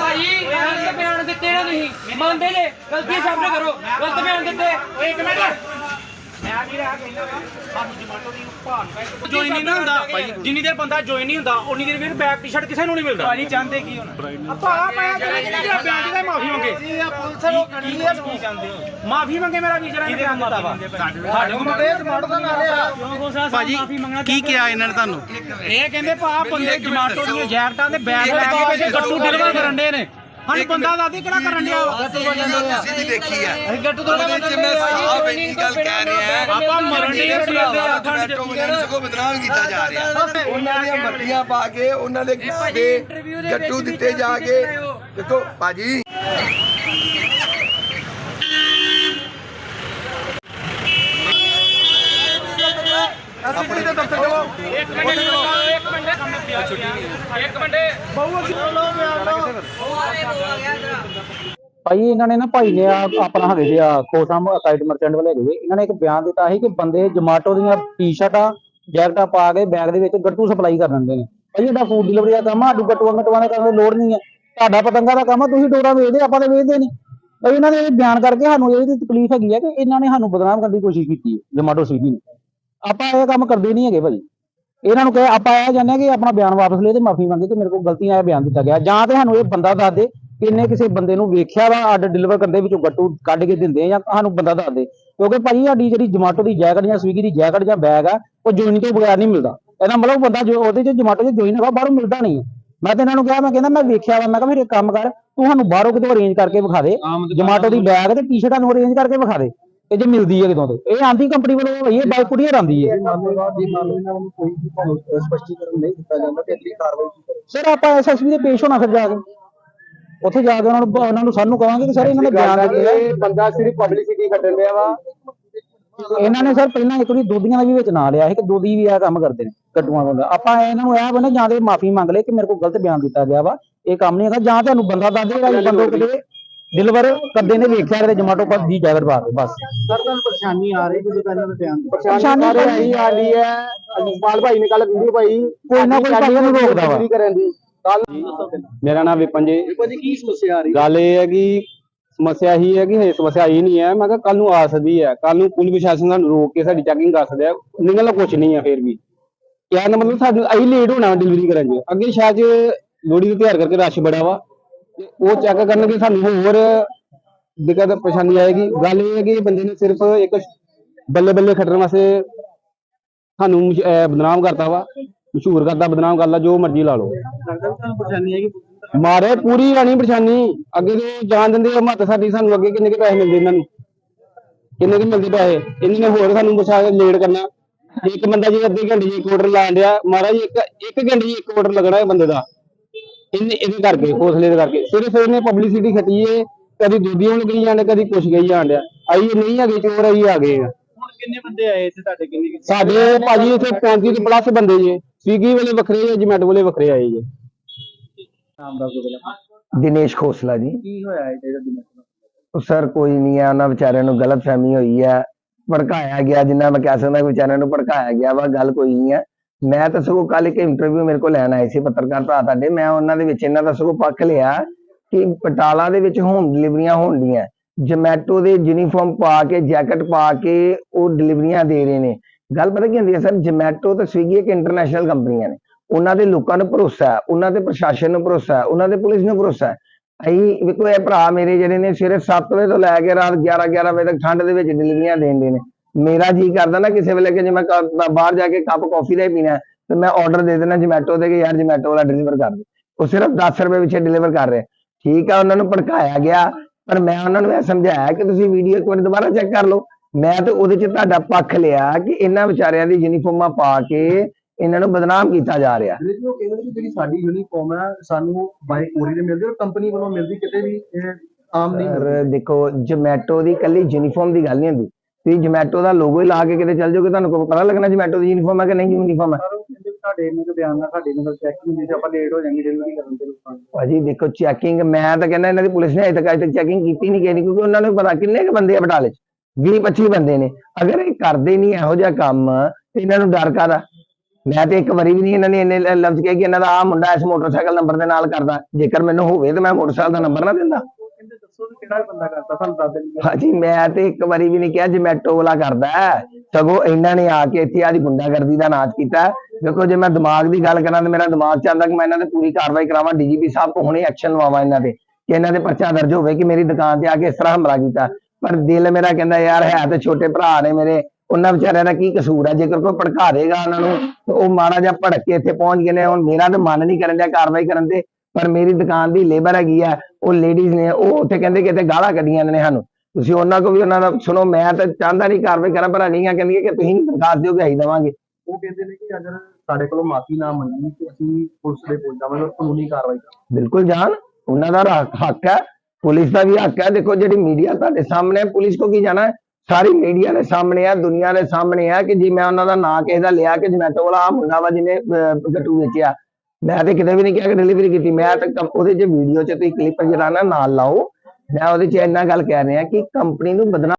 ਭਾਈ, ਗਲਤ ਬਿਆਨ ਦਿੱਤੇ ਨਾ ਤੁਸੀਂ। ਮੰਨਦੇ ਜੇ। ਗਲਤੀ ਸਾਹਮਣੇ ਕਰੋ। ਗਲਤ ਬਿਆਨ ਦਿੱਤੇ। ਇੱਕ ਮਿੰਟ। ਮੈਂ ਜੋਇਨ ਨਹੀਂ ਨਾ ਹੁੰਦਾ। ਜਿੰਨੀ ਦੇਰ ਬੰਦਾ ਜੋਇਨ ਨਹੀਂ ਹੁੰਦਾ ਉਨੀ ਦੇਰ ਫਿਰ ਬੈਕ ਟੀ-ਸ਼ਰਟ ਕਿਸੇ ਨੂੰ ਨਹੀਂ ਮਿਲਦਾ। ਭਾਜੀ ਚਾਹੁੰਦੇ ਕੀ ਹੁਣ? ਆਪਾਂ ਕਿ ਜਿਹੜਾ ਬਿਆਨ ਦਾ ਮਾਫੀ ਮੰਗੇ। ਜੀ ਆ ਪੁਲਿਸ ਨੂੰ ਕੀ ਚਾਹੁੰਦੇ ਹੋ? ਮਾਫੀ ਮੰਗੇ ਮੇਰਾ ਵੀਜ਼ਾ ਨੇ ਬਿਆਨ ਦਿੱਤਾ ਵਾ। ਸਾਡੇ ਕੋਲ ਤੇ ਜਮਾਟੋ ਦਾ ਨਾ ਰਿਹਾ ਭਾਜੀ ਕੀ ਕਿਹਾ ਇਹਨਾਂ ਨੇ ਤੁਹਾਨੂੰ? ਇਹ ਕਹਿੰਦੇ ਭਾ ਬੰਦੇ ਜਮਾਟੋ ਦੀਆਂ ਜੈਕਟਾਂ ਦੇ ਬੈਗ ਲੈ ਕੇ ਕਿਸੇ ਗੱਟੂ ਡਿਲੀਵਰ ਕਰਨ ਦੇ ਨੇ। ਸਾਨੂੰ ਬੰਦਾ ਦਾਦੀ ਕਿਹੜਾ ਕਰਨ ਡਿਆ ਵਾ? ਅਸੀਂ ਵੀ ਦੇਖੀ ਅਸੀਂ ਗੱਟੂ ਤੋਂ ਉਹਦੇ ਚ ਮੈਂ ਸਾਫ਼ ਇੰਨੀ ਗੱਲ ਕਹਿ ਰਿਹਾ। ਆਪਾਂ ਮਰਨ ਦੀ ਸਵੇਰ ਦੇ ਅੱਖਾਂ ਚ ਮੈਟਰੋ ਵਾਲਿਆਂ ਨੂੰ ਸਗੋਂ ਬਦਨਾਮ ਕੀਤਾ ਜਾ ਰਿਹਾ। ਉਹਨਾਂ ਦੀਆਂ ਮੱਤੀਆਂ ਪਾ ਕੇ ਉਹਨਾਂ ਦੇ ਕੇ ਗੱਟੂ ਦਿੱਤੇ ਜਾ ਕੇ। ਦੇਖੋ ਭਾਜੀ। ਆਪਣੀ ਦੇ ਦਫ਼ਤਰ ਚਲੋ ਇੱਕ ਮਿੰਟ। ਭਾਈ, ਇਹਨਾਂ ਨੇ ਨਾ ਭਾਈ ਨੇ ਆ ਆਪਣਾ ਹੈਗੇ ਜੀ ਆ ਕੋਸਮ ਅਕਾਈਡ ਮਰਚੈਂਟ ਵਾਲੇ ਹੈਗੇ ਇਹਨਾਂ ਨੇ ਇੱਕ ਬਿਆਨ ਦਿੱਤਾ ਸੀ ਕਿ ਬੰਦੇ ਜਮਾਟੋ ਦੀਆਂ ਟੀ-ਸ਼ਰਟਾਂ ਜੈਕਟਾਂ ਪਾ ਕੇ ਬੈਗ ਦੇ ਵਿੱਚ ਗੱਟੂ ਸਪਲਾਈ ਕਰ ਦਿੰਦੇ ਨੇ। ਭਾਈ ਇਹਦਾ ਫੂਡ ਡਿਲੀਵਰੀ ਦਾ ਕੰਮ ਆ, ਸਾਡੂ ਗੱਟੂਆਂ ਗਟੂਆਂ ਕਰਨ ਦੀ ਲੋੜ ਨਹੀਂ ਹੈ ਤੁਹਾਡਾ ਪਤੰਗਾ ਦਾ ਕੰਮ ਆ, ਤੁਸੀਂ ਡੋਰਾ ਵੇਚਦੇ, ਆਪਾਂ ਤਾਂ ਵੇਚਦੇ ਨਹੀਂ। ਭਾਈ, ਇਹਨਾਂ ਨੇ ਇਹ ਬਿਆਨ ਕਰਕੇ ਸਾਨੂੰ ਇਹਦੀ ਤਕਲੀਫ ਹੈਗੀ ਹੈ ਕਿ ਇਹਨਾਂ ਨੇ ਸਾਨੂੰ ਬਦਨਾਮ ਕਰਨ ਦੀ ਕੋਸ਼ਿਸ਼ ਕੀਤੀ ਹੈ, ਜਮਾਟੋ ਸਵੀਗੀ ਨੇ। ਆਪਾਂ ਇਹ ਕੰਮ ਕਰਦੇ ਨਹੀਂ ਹੈਗੇ ਭਾਈ। ਇਹਨਾਂ ਨੂੰ ਕਹੇ ਆਪਾਂ ਇਹ ਜਾਂਦੇ ਹਾਂ ਕਿ ਆਪਣਾ ਬਿਆਨ ਵਾਪਸ ਲੈ ਤੇ ਮਾਫੀ ਮੰਗੇ ਕਿ ਮੇਰੇ ਕੋਲ ਗਲਤੀਆਂ ਇਹ ਬਿਆਨ ਦਿੱਤਾ ਗਿਆ। ਜਾਂ ਤੇ ਸਾਨੂੰ ਇਹ ਬੰਦਾ ਦੱਸ ਦੇ ਕਿ ਇਹਨੇ ਕਿਸੇ ਬੰਦੇ ਨੂੰ ਵੇਖਿਆ ਵਾ ਆਰਡਰ ਡਿਲੀਵਰ ਕਰਦੇ ਵਿੱਚੋਂ ਗੱਟੂ ਕੱਢ ਕੇ ਦਿੰਦੇ ਆ ਜਾਂ ਸਾਨੂੰ ਬੰਦਾ ਦੱਸ ਦੇ। ਕਿਉਂਕਿ ਭਾਜੀ ਸਾਡੀ ਜਿਹੜੀ ਜਮਾਟੋ ਦੀ ਜੈਕਟ ਜਾਂ ਸਵੀਗੀ ਦੀ ਜੈਕਟ ਜਾਂ ਬੈਗ ਆ ਉਹ ਜੁਆਇਨ ਤੋਂ ਬਗੈਰ ਨਹੀਂ ਮਿਲਦਾ। ਇਹਦਾ ਮਤਲਬ ਬੰਦਾ ਜੋ ਉਹਦੇ ਚ ਜਮਾਟੋ 'ਚ ਜੁਆਇਨ ਹੈਗਾ ਬਾਹਰੋਂ ਮਿਲਦਾ ਨਹੀਂ। ਮੈਂ ਤੇ ਇਹਨਾਂ ਨੂੰ ਕਿਹਾ ਮੈਂ ਕਹਿੰਦਾ ਮੈਂ ਵੇਖਿਆ ਵਾ ਮੈਂ ਕਿਹਾ ਫਿਰ ਇੱਕ ਕੰਮ ਕਰ ਤੂੰ ਸਾਨੂੰ ਬਾਹਰੋਂ ਕਿਤੋਂ ਅਰੇਂਜ ਕਰਕੇ ਵਿਖਾ ਦੇ। ਜਮਾਟੋ ਦੀ ਬੈਗ ਤੇ ਟੀ-ਸ਼ਰਟਾਂ ਨੂੰ ਅਰੇਂਜ ਕਰਕੇ ਵਿਖਾ ਦੇ। ਇਹ ਜੇ ਮਿਲਦੀ ਹੈ ਕਿਤੋਂ ਤੇ? ਇਹ ਆਂਦੀ ਕੰਪਨੀ ਵੱਲੋਂ ਹੋਈ ਹੈ ਬਾਈ ਕੁੜੀਆਂ ਆਂਦੀ ਹੈ। ਸਪਸ਼ਟੀਕਰਨ ਨਹੀਂ ਦਿੱਤਾ ਜਾਂਦਾ ਤੇ ਅਗਲੀ ਕਾਰਵਾਈ ਸਰ ਆਪਾਂ ਐਸਐਸਪੀ ਦੇ ਪੇਸ਼ ਹੋਣਾ ਫਿਰ ਜਾ ਕੇ। ਉੱਥੇ ਜਾ ਕੇ ਉਹਨਾਂ ਨੂੰ ਉਹਨਾਂ ਨੂੰ ਸਾਨੂੰ ਕਹਾਂਗੇ ਕਿ ਸਰ ਇਹਨਾਂ ਨੇ ਬਿਆਨ ਦਿੱਤੇ। ਆ ਬੰਦਾ ਸਿਰਫ ਪਬਲਿਸਿਟੀ ਕੱਢਣ ਰਿਹਾ ਵਾ। ਇਹਨਾਂ ਨੇ ਸਰ ਪਹਿਲਾਂ ਇੱਕ ਵਾਰੀ ਦੋਧੀਆਂ ਦਾ ਵੀ ਵਿੱਚ ਨਾਂ ਲਿਆ ਸੀ ਕਿ ਦੋਧੀ ਵੀ ਇਹ ਕੰਮ ਕਰਦੇ ਨੇ ਕੱਟੂਆਂ ਕੋਲ ਆਪਾਂ ਇਹਨਾਂ ਨੂੰ ਇਹ ਬਣੇ ਜਾਂ ਤੇ ਮਾਫੀ ਮੰਗ ਲੈ ਕਿ ਮੇਰੇ ਕੋਲ ਗਲਤ ਬਿਆਨ ਦਿੱਤਾ ਗਿਆ ਵਾ। ਇਹ ਕੰਮ ਨਹੀਂ ਹੈਗਾ ਜਾਂ ਤੁਹਾਨੂੰ ਬੰਦਾ ਦੱਸ ਦੇ ਜਿਹੜਾ ਬੰਦੋ ਕਿਤੇ ਡਿਲੀਵਰ ਕਰਦੇ ਨੇ ਵੇਖਿਆ ਕਿਤੇ ਜਮਾਟੋ ਪਰ ਦੀ ਪਾ ਕੇ ਬਸ। ਸਰ ਤੁਹਾਨੂੰ ਪਰੇਸ਼ਾਨੀ ਆ ਰਹੀ ਜਦੋਂ ਇਹਨਾਂ ਦੇ ਬਿਆਨ ਪਰੇਸ਼ਾਨੀ ਸਾਰੇ ਭਾਈ ਆਈ ਆ ਰਹੀ ਹੈ। ਅਜੀਪਾਲ ਭਾਈ ਨੇ ਕੱਲ ਵੀਡੀਓ ਪਾਈ। ਕੋਈ ਨਾ ਕੋਈ ਭਾਈ ਨੂੰ ਰੋਕਦਾ ਵਾ। ਕਰਨ ਦੀ। ਕੱਲ ਮੇਰਾ ਨਾਮ ਵਿਪਨ ਜੀ। ਭਾਜੀ ਕੀ ਸਮੱਸਿਆ ਆ ਰਹੀ? ਗੱਲ ਇਹ ਹੈ ਕਿ ਸਮੱਸਿਆ ਹੀ ਹੈ ਕਿ ਇਹ ਸਮੱਸਿਆ ਆਈ ਨਹੀਂ ਹੈ। ਮੈਂ ਕਿਹਾ ਕੱਲ ਨੂੰ ਆ ਸਕਦੀ ਹੈ। ਕੱਲ ਨੂੰ ਪੁਲਿਸ ਪ੍ਰਸ਼ਾਸਨ ਸਾਨੂੰ ਰੋਕ ਕੇ ਸਾਡੀ ਚੈਕਿੰਗ ਕਰ ਸਕਦਾ ਹੈ ਨਿਕਲਣਾ ਕੁਝ ਨਹੀਂ ਹੈ ਫੇਰ ਵੀ। ਕਹਿਣ ਦਾ ਮਤਲਬ ਸਾਨੂੰ ਅਸੀਂ ਲੇਟ ਹੋਣਾ ਡਿਲੀਵਰੀ ਕਰਨ 'ਚ। ਅੱਗੇ ਸ਼ਾਇਦ ਲੋੜੀ ਦੇ ਤਿਆਰ ਕਰਕੇ ਰਸ਼ ਬੜਾ ਵਾ। ਉਹ ਚੈੱਕ ਕਰਨਗੇ, ਸਾਨੂੰ ਹੋਰ ਦਿੱਕਤ, ਪਰੇਸ਼ਾਨੀ ਆਏਗੀ। ਗੱਲ ਇਹ ਹੈ ਕਿ ਬੰਦੇ ਨੇ ਸਿਰਫ ਇੱਕ ਬੱਲੇ ਬੱਲੇ ਖੱਟਣ ਵਾਸਤੇ ਸਾਨੂੰ ਮਸ਼- ਅਹ ਬਦਨਾਮ ਕਰਤਾ ਵਾ। ਮਸ਼ਹੂਰ ਕਰਤਾ, ਬਦਨਾਮ ਕਰਦਾ ਜੋ ਮਰਜ਼ੀ ਲਾ ਲਓ। ਲੱਗਦਾ ਵੀ ਤੁਹਾਨੂੰ ਪਰੇਸ਼ਾਨੀ ਆਏਗੀ ਮਾਰੇ ਪੂਰੀ ਰਾਣੀ ਪਰੇਸ਼ਾਨੀ। ਅੱਗੇ ਤੋਂ ਜਾਣ ਦਿੰਦੇ ਆ ਮੱਤ ਸਾਡੀ ਸਾਨੂੰ ਅੱਗੇ ਕਿੰਨੇ ਕੁ ਪੈਸੇ ਮਿਲਦੇ ਇਹਨਾਂ ਨੂੰ? ਕਿੰਨੇ ਕੁ ਮਿਲਦੇ ਪੈਸੇ? ਇਹਨਾਂ ਨੇ ਹੋਰ ਸਾਨੂੰ ਬਚਾ ਲੇਟ ਕਰਨਾ। ਇੱਕ ਬੰਦਾ ਜੀ ਅੱਧੇ ਘੰਟੇ 'ਚ ਇੱਕ ਆਰਡਰ ਲਾਣ ਡਿਆ ਮਹਾਰਾਜ ਇੱਕ ਇੱਕ ਘੰਟੇ 'ਚ ਇੱਕ ਆਰਡਰ ਲੱਗਣਾ ਹੈ ਬੰਦੇ ਦਾ। ਇਹਨੇ ਇਹਦੇ ਕਰਕੇ ਹੌਸਲੇ ਦੇ ਕਰਕੇ। ਸਿਰਫ ਇਹਨੇ ਪਬਲਿਸਿਟੀ ਖੱਟੀ ਏ ਕਦੀ ਦੂਜੀਆਂ ਨੂੰ ਗਈ ਜਾਂਦੇ ਕਦੀ ਕੁਛ ਗਈ ਡਿਆ। ਆਈ ਨਹੀਂ ਹੈਗੇ ਚੋਰ ਆਈ ਆ ਗਏ ਆ। ਹੁਣ ਕਿੰਨੇ ਬੰਦੇ ਆਏ ਇੱਥੇ ਤੁਹਾਡੇ ਕਿੰਨੇ ਸਾਡੇ ਭਾਜੀ ਇੱਥੇ 35 ਤੋਂ ਪਲੱਸ ਬੰਦੇ ਜੇ ਸਵੀਗੀ ਵਾਲੇ ਵੱਖਰੇ ਜੇ ਜਮੈਟੋ ਵਾਲੇ ਵੱਖਰੇ ਆਏ ਜੇ। ਨਾਮ ਦੱਸ ਦਿਓ ਪਹਿਲਾਂ। ਦਿਨੇਸ਼ ਖੋਸਲਾ ਜੀ। ਕੀ ਹੋਇਆ ਇਹ ਜਿਹੜਾ ਦਿਨ ਉਹ ਸਰ ਕੋਈ ਨਹੀਂ ਹੈ ਉਹਨਾਂ ਵਿਚਾਰਿਆਂ ਨੂੰ ਗਲਤਫਹਿਮੀ ਹੋਈ ਹੈ ਭੜਕਾਇਆ ਗਿਆ ਜਿੰਨਾ ਮੈਂ ਕਹਿ ਸਕਦਾ ਵਿਚਾਰਿਆਂ ਨੂੰ ਭੜਕਾਇਆ ਗਿਆ ਵਾ ਗੱਲ ਕੋਈ ਨਹੀਂ ਹੈ ਮੈਂ ਤਾਂ ਸਗੋਂ ਕੱਲ ਇੱਕ ਇੰਟਰਵਿਊ ਮੇਰੇ ਕੋਲ ਲੈਣ ਆਏ ਸੀ ਪੱਤਰਕਾਰ ਭਰਾ ਤੁਹਾਡੇ, ਮੈਂ ਉਹਨਾਂ ਦੇ ਵਿੱਚ ਇਹਨਾਂ ਦਾ ਸਗੋਂ ਪੱਖ ਲਿਆ ਕਿ ਪਟਾਲਾ ਦੇ ਵਿੱਚ ਹੋਮ ਡਿਲੀਵਰੀਆਂ ਹੋਣ ਡੀਆਂ ਜਮੈਟੋ ਦੇ ਯੂਨੀਫਾਰਮ ਪਾ ਕੇ ਜੈਕਟ ਪਾ ਕੇ ਉਹ ਡਿਲੀਵਰੀਆਂ ਦੇ ਰਹੇ ਨੇ। ਗੱਲ ਪਤਾ ਕੀ ਹੁੰਦੀ ਹੈ ਸਰ ਜਮੈਟੋ ਤੇ ਸਵੀਗੀ ਇੱਕ ਇੰਟਰਨੈਸ਼ਨਲ ਕੰਪਨੀਆਂ ਨੇ। ਉਹਨਾਂ ਦੇ ਲੋਕਾਂ ਨੂੰ ਭਰੋਸਾ ਹੈ, ਉਹਨਾਂ ਦੇ ਪ੍ਰਸ਼ਾਸਨ ਨੂੰ ਭਰੋਸਾ ਹੈ, ਉਹਨਾਂ ਦੇ ਪੁਲਿਸ ਨੂੰ ਭਰੋਸਾ ਹੈ। ਅਸੀਂ ਵੇਖੋ ਇਹ ਭਰਾ ਮੇਰੇ ਜਿਹੜੇ ਨੇ ਸਵੇਰੇ 7 ਵਜੇ ਤੋਂ ਲੈ ਕੇ ਰਾਤ 11 11 ਵਜੇ ਤੱਕ ਠੰਡ ਦੇ ਵਿੱਚ ਡਿਲੀਵਰੀਆਂ ਦੇਂਦੇ ਨੇ। ਮੇਰਾ ਜੀ ਕਰਦਾ ਨਾ ਕਿਸੇ ਵੇਲੇ ਕਿ ਜੇ ਮੈਂ ਬਾਹਰ ਜਾ ਕੇ ਕੱਪ ਕਾਫੀ ਦਾ ਹੀ ਪੀਣਾ ਤੇ ਮੈਂ ਆਰਡਰ ਦੇ ਦੇਣਾ ਜਮੈਟੋ ਤੇ ਕਿ ਯਾਰ ਜਮੈਟੋ ਵਾਲਾ ਡਿਲੀਵਰ ਕਰ ਦੇ। ਉਹ ਸਿਰਫ 10 ਰੁਪਏ ਵਿੱਚ ਡਿਲੀਵਰ ਕਰ ਰਿਹਾ। ਠੀਕ ਆ ਉਹਨਾਂ ਨੂੰ ਭੜਕਾਇਆ ਗਿਆ ਪਰ ਮੈਂ ਉਹਨਾਂ ਨੂੰ ਇਹ ਸਮਝਾਇਆ ਕਿ ਤੁਸੀਂ ਵੀਡੀਓ ਇੱਕ ਵਾਰੀ ਦੁਬਾਰਾ ਚੈੱਕ ਕਰ ਲਓ। ਮੈਂ ਤੇ ਉਹਦੇ 'ਚ ਤੁਹਾਡਾ ਪੱਖ ਲਿਆ ਕਿ ਇਹਨਾਂ ਵਿਚਾਰਿਆਂ ਦੀ ਯੂਨੀਫਾਰਮਾਂ ਪਾ ਕੇ ਇਹਨਾਂ ਨੂੰ ਬਦਨਾਮ ਕੀਤਾ ਜਾ ਰਿਹਾ। ਉਹ ਕਹਿੰਦੇ ਜਿਹੜੀ ਸਾਡੀ ਯੂਨੀਫਾਰਮ ਹੈ ਸਾਨੂੰ ਬਾਈ ਕੋਰੀ ਦੇ ਮਿਲਦੀ ਔਰ ਕੰਪਨੀ ਵੱਲੋਂ ਮਿਲਦੀ ਕਿਤੇ ਵੀ ਇਹ ਆਮ ਨਹੀਂ ਪਰ ਦੇਖੋ ਜਮੈਟੋ ਦੀ ਕੱਲੀ ਯੂਨੀਫਾਰਮ ਦੀ ਗੱਲ ਨਹੀਂ ਹੁੰਦੀ। ਤੁਸੀਂ ਜਮੈਟੋ ਦਾ ਲੋਗੋ ਹੀ ਲਾ ਕੇ ਕਿਤੇ ਚੱਲ ਜਾਓਗੇ ਤੁਹਾਨੂੰ ਕੋਈ ਪਤਾ ਲੱਗਣਾ ਜਮੈਟੋ ਦੀ ਯੂਨੀਫਾਰਮ ਹੈ ਕਿ ਨਹੀਂ ਯੂਨੀਫਾਰਮ ਹੈ? ਤੁਹਾਡੇ ਬਿਆਨ ਨਾਲ ਨਾਲ ਚੈਕਿੰਗ ਹੁੰਦੀ ਤੇ ਆਪਾਂ ਲੇਟ ਹੋ ਜਾਾਂਗੇ ਡਿਲੀਵਰੀ ਕਰਨ ਦੇ ਲੋਕਾਂ ਨੂੰ। ਭਾਜੀ ਦੇਖੋ ਚੈਕਿੰਗ ਮੈਂ ਤਾਂ ਕਹਿੰਦਾ ਇਹਨਾਂ ਦੀ ਪੁਲਿਸ ਨੇ ਅਜੇ ਤੱਕ ਅਜੇ ਤੱਕ ਚੈਕਿੰਗ ਕੀਤੀ ਨਹੀਂ ਕਿਹਦੀ ਕਿਉਂਕਿ ਉਹਨਾਂ ਨੂੰ ਪਤਾ ਕਿੰਨੇ ਕੁ ਬੰਦੇ ਆ ਬਟਾਲੇ 'ਚ 20 25 ਬੰਦੇ ਨੇ। ਅਗਰ ਇਹ ਕਰਦੇ ਨਹੀਂ ਇਹੋ ਜਿਹਾ ਕੰਮ ਤੇ ਇਹਨਾਂ ਨੂੰ ਡਰ ਕਾਹਦਾ? ਮੈਂ ਤੇ ਇੱਕ ਵਾਰੀ ਵੀ ਨਹੀਂ ਇਹਨਾਂ ਨੇ ਇੰਨੇ ਲਫ਼ਜ਼ ਕਿਹਾ ਕਿ ਇਹਨਾਂ ਦਾ ਆ ਮੁੰਡਾ ਇਸ ਮੋਟਰਸਾਈਕਲ ਨੰਬਰ ਦੇ ਨਾਲ ਕਰਦਾ। ਜੇਕਰ ਮੈਨੂੰ ਹੋਵੇ ਤਾਂ ਮੈਂ ਮੋਟਰਸਾਈਕਲ ਦਾ ਨੰਬਰ ਨਾ ਦਿੰਦਾ। ਹਾਂਜੀ, ਮੈਂ ਤੇ ਇੱਕ ਵਾਰੀ ਵੀ ਨਹੀਂ ਕਿਹਾ ਜਮੈਟੋ ਵਾਲਾ ਕਰਦਾ, ਸਗੋਂ ਇਹਨਾਂ ਨੇ ਆ ਕੇ ਇੱਥੇ ਅੱਜ ਗੁੰਡਾਗਰਦੀ ਦਾ ਨਾਚ ਕੀਤਾ। ਦੇਖੋ, ਜੇ ਮੈਂ ਦਿਮਾਗ ਦੀ ਗੱਲ ਕਰਾਂ ਤੇ ਮੇਰਾ ਦਿਮਾਗ ਚ ਕਿ ਮੈਂ ਇਹਨਾਂ ਤੇ ਪੂਰੀ ਕਾਰਵਾਈ ਕਰਾਵਾਂ, ਡੀਜੀਪੀ ਸਾਹਿਬ ਤੋਂ ਹੁਣੇ ਐਕਸ਼ਨ ਲਵਾਵਾਂ ਇਹਨਾਂ ਤੇ, ਕਿ ਇਹਨਾਂ ਦੇ ਪਰਚਾ ਦਰਜ ਹੋਵੇ ਕਿ ਮੇਰੀ ਦੁਕਾਨ ਤੇ ਆ ਕੇ ਇਸ ਤਰ੍ਹਾਂ ਹਮਲਾ ਕੀਤਾ। ਪਰ ਦਿਲ ਮੇਰਾ ਕਹਿੰਦਾ, ਯਾਰ, ਹੈ ਤੇ ਛੋਟੇ ਭਰਾ ਨੇ ਮੇਰੇ, ਉਹਨਾਂ ਵਿਚਾਰਿਆਂ ਦਾ ਕੀ ਕਸੂਰ ਹੈ ਜੇਕਰ ਕੋਈ ਭੜਕਾ ਦੇਗਾ ਉਹਨਾਂ ਨੂੰ ਉਹ ਮਾੜਾ ਜਿਹਾ ਭੜਕ ਕੇ ਇੱਥੇ ਪਹੁੰਚ ਗਏ ਨੇ, ਹੁਣ ਮੇਰਾ ਤਾਂ ਮਨ ਨਹੀਂ ਕਰਨ ਡਿਆ ਕਾਰਵਾਈ ਕਰਨ ਤੇ। ਪਰ ਮੇਰੀ ਦੁਕਾਨ ਦੀ ਲੇਬਰ ਹੈਗੀ ਆ ਉਹ ਲੇਡੀਜ਼ ਨੇ ਉਹ ਉੱਥੇ ਕਹਿੰਦੇ ਕਿ ਇੱਥੇ ਗਾਲਾਂ ਕੱਢੀਆਂ ਨੇ ਸਾਨੂੰ। ਤੁਸੀਂ ਉਹਨਾਂ ਕੋ ਵੀ ਉਹਨਾਂ ਦਾ ਸੁਣੋ ਮੈਂ ਤਾਂ ਚਾਹੁੰਦਾ ਨਹੀਂ ਕਾਰਵਾਈ ਕਰਾਂ ਪਰ ਅਲੀਆਂ ਕਹਿੰਦੀਆਂ ਕਿ ਤੁਸੀਂ ਦਰਖਾਸਤ ਦਿਓਗੇ ਅਸੀਂ ਦੇਵਾਂਗੇ। ਉਹ ਕਹਿੰਦੇ ਨੇ ਕਿ ਅਗਰ ਸਾਡੇ ਕੋਲੋਂ ਮਾਫੀ ਨਾ ਮੰਗੀ ਤੇ ਅਸੀਂ ਪੁਲਿਸ ਦੇ ਕੋਲ ਜਾਵਾਂਗੇ ਕਾਨੂੰਨੀ ਕਾਰਵਾਈ ਕਰਾਂਗੇ। ਬਿਲਕੁਲ ਜਾਣ ਉਹਨਾਂ ਦਾ ਹੱਕ ਹੈ ਪੁਲਿਸ ਦਾ ਵੀ ਹੱਕ ਹੈ। ਦੇਖੋ ਜਿਹੜੀ ਮੀਡੀਆ ਤੁਹਾਡੇ ਸਾਹਮਣੇ ਹੈ ਪੁਲਿਸ ਕੋ ਕੀ ਜਾਣਾ ਹੈ? ਸਾਰੀ ਮੀਡੀਆ ਦੇ ਸਾਹਮਣੇ ਹੈ ਦੁਨੀਆ ਦੇ ਸਾਹਮਣੇ ਹੈ ਕਿ ਜੀ ਮੈਂ ਉਹਨਾਂ ਦਾ ਨਾਂ ਕਿਸੇ ਦਾ ਲਿਆ ਕਿ ਜਮੈਟੋ ਵਾਲਾ ਆ ਮੁੰਡਾ ਵਾ ਜਿਹਨੇ ਗੱਟੂ ਵੇਚਿਆ। ਮੈਂ ਤੇ ਕਿਤੇ ਵੀ ਨਹੀਂ ਕਿਹਾ ਕਿ ਡਿਲੀਵਰੀ ਕੀਤੀ, ਮੈਂ ਤਾਂ ਕੰਮ- ਉਹਦੇ ਚ ਵੀਡੀਓ ਚ ਤੁਸੀਂ ਕਲਿੱਪ ਜਿਹੜਾ ਨਾ ਨਾਲ ਲਾਓ। ਮੈਂ ਉਹਦੇ ਚ ਇੰਨਾ ਗੱਲ ਕਹਿ ਰਿਹਾ ਕਿ ਕੰਪਨੀ ਨੂੰ ਬਦਨਾਮ